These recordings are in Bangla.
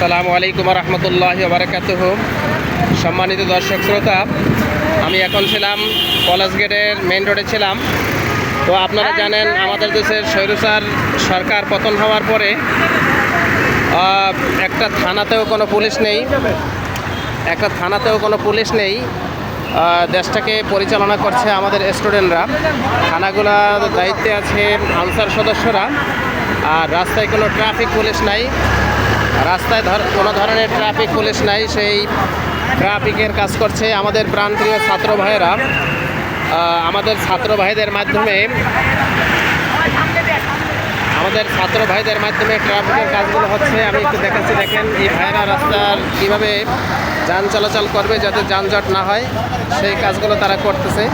আসসালামু আলাইকুম রহমতুল্লাহ বারাকাতুহ সম্মানিত দর্শক শ্রোতা, আমি এখন ছিলাম কলেজ গেটের মেন রোডে ছিলাম। তো আপনারা জানেন, আমাদের দেশের স্বৈরচার সরকার পতন হওয়ার পরে একটা থানাতেও কোনো পুলিশ নেই, একটা থানাতেও কোনো পুলিশ নেই। দেশটাকে পরিচালনা করছে আমাদের স্টুডেন্টরা। থানাগুলোর দায়িত্বে আছে আনসার সদস্যরা, আর রাস্তায় কোনো ট্রাফিক পুলিশ নাই। রাস্তায় ধর, কোনো ধরনের ট্রাফিক পুলিশ নাই, সেই ট্রাফিকের কাজ করছে আমাদের প্রাণপ্রিয় ছাত্র ভাইয়েরা। আমাদের ছাত্র ভাইদের মাধ্যমে, আমাদের ছাত্র ভাইদের মাধ্যমে ট্রাফিকের কাজগুলো হচ্ছে। আমি একটু দেখাচ্ছি, দেখেন এই ভাইরা রাস্তার কীভাবে যান চলাচল করবে যাতে যানজট না হয়, সেই কাজগুলো তারা করতেছে।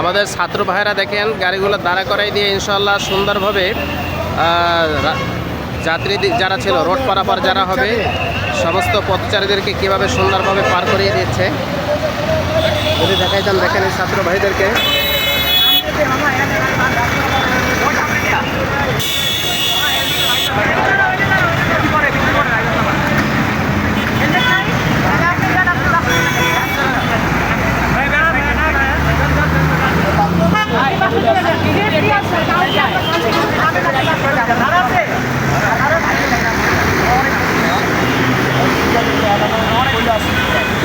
আমাদের ছাত্র ভাইরা দেখেন, গাড়িগুলো দাঁড়া করাই দিয়ে ইনশাল্লাহ সুন্দরভাবে যাত্রী যারা ছিল, রোড পারাপার যারা হবে, সমস্ত পথচারীদেরকে কীভাবে সুন্দরভাবে পার করিয়ে দিচ্ছে। যদি দেখাই যান দেখেন এই ছাত্র ভাইদেরকে।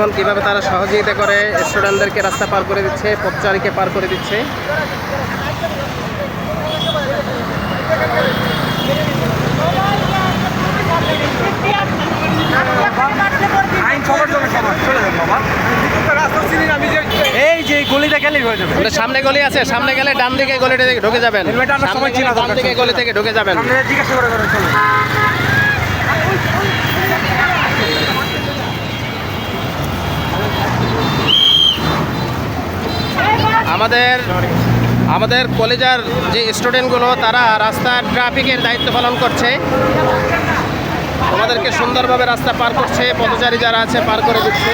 দেখুন কীভাবে তারা সহযোগিতা করে স্টুডেন্টদেরকে রাস্তা পার করে দিচ্ছে পথচারীকে পার করে দিচ্ছে? এই যে গেলেই হয়ে যাবে। সামনে গলি আছে সামনে গেলে ডান দিকে গলিটা ঢুকে যাবেন। ডান দিকে গলি থেকে ঢুকে যাবেন। জিজ্ঞাসা করে আমাদের আমাদের কলেজের যে স্টুডেন্টগুলো তারা রাস্তার ট্রাফিকের দায়িত্ব পালন করছে। আমাদেরকে সুন্দরভাবে রাস্তা পার করছে, পথচারী যারা আছে, পার করে দিচ্ছে।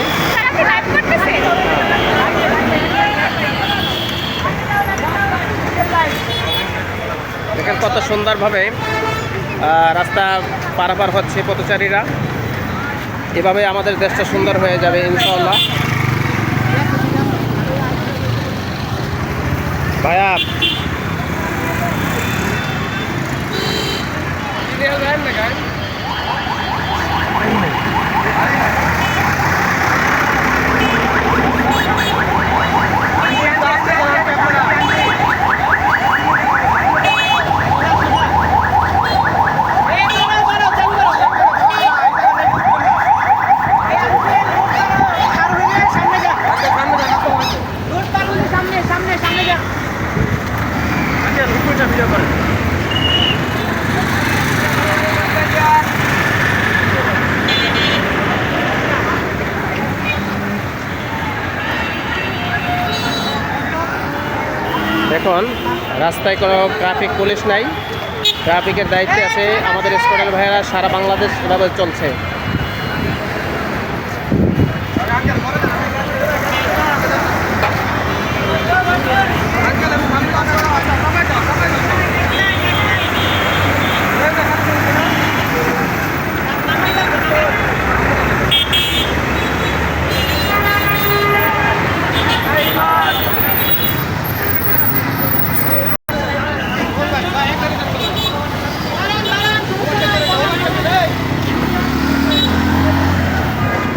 দেখেন কত সুন্দরভাবে রাস্তা পারাপার হচ্ছে পথচারীরা। এভাবে আমাদের দেশটা সুন্দর হয়ে যাবে ইনশাল্লাহ ভাইয়া দেখুন রাস্তায় কোনো ট্রাফিক পুলিশ নাই। ট্রাফিকের দায়িত্বে আছে আমাদের স্টুডেন্ট ভাইয়েরা, সারা বাংলাদেশ এভাবে চলছে।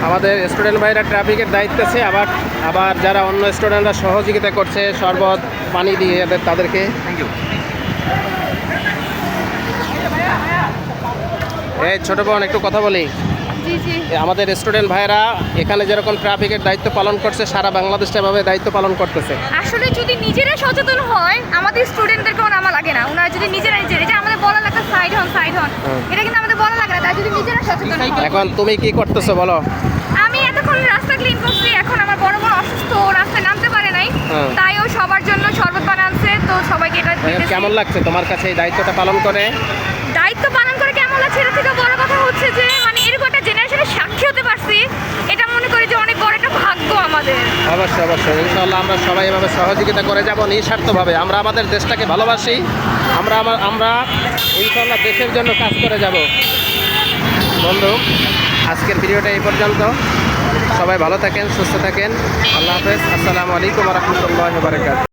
আমাদের স্টুডেন্ট ভাইরা ট্রাফিকের দায়িত্ব আছে আবার আবার যারা অন্য স্টুডেন্টরা সহযোগিতা করছে শরবত পানি দিয়ে এদের তাদেরকে। থ্যাংক ইউ এই ছোট বোন একটু কথা বলি। জি জি। এ আমাদের স্টুডেন্ট ভাইরা এখানে যেরকম ট্রাফিকের দায়িত্ব পালন করছে সারা বাংলাদেশটা এভাবে দায়িত্ব পালন করতেছে। আসলে যদি নিজেরা সচেতন হয় আমাদের স্টুডেন্টদেরকেও নামা লাগে না। ওনারা যদি নিজেরা নিজেরা এটা আমাদের বলা লাগে সাইড হন সাইড হন। এটা কিন্তু আমাদের বলা লাগে না। তাই যদি নিজেরা সচেতন হয়। এখন তুমি কি করতেছো বলো আমি এতক্ষণ রাস্তা ক্লিন করছি এখন আমার বড় বড় অসুস্থ ও রাস্তায় নামতে পারে নাই হুম। তাই ও সবার জন্য শরবত বানাচ্ছে তো সবাইকে এটা কেমন লাগছে তোমার কাছে এই দায়িত্বটা পালন করে? দায়িত্ব পালন করে কেমন লাগছে? এটা থেকে বড় কথা হচ্ছে যে মানে এরকম একটা জেনারেশনের সাক্ষী হতে পারছি। এটা মনে করি যে অনেক বড় একটা ভাগ্য আমাদের। অবশ্যই অবশ্যই। ইনশাল্লাহ আমরা সবাই এভাবে সহযোগিতা করে যাব নিঃস্বার্থভাবে। আমরা আমাদের দেশটাকে ভালোবাসি। আমরা আমার আমরা ইনশাল্লাহ দেশের জন্য কাজ করে যাব। বন্ধু আজকের ভিডিওটা এই পর্যন্ত। সবাই ভালো থাকেন সুস্থ থাকেন। আল্লাহ হাফেজ। আসসালামু আলাইকুম রহমতুল্লাহ বারকাত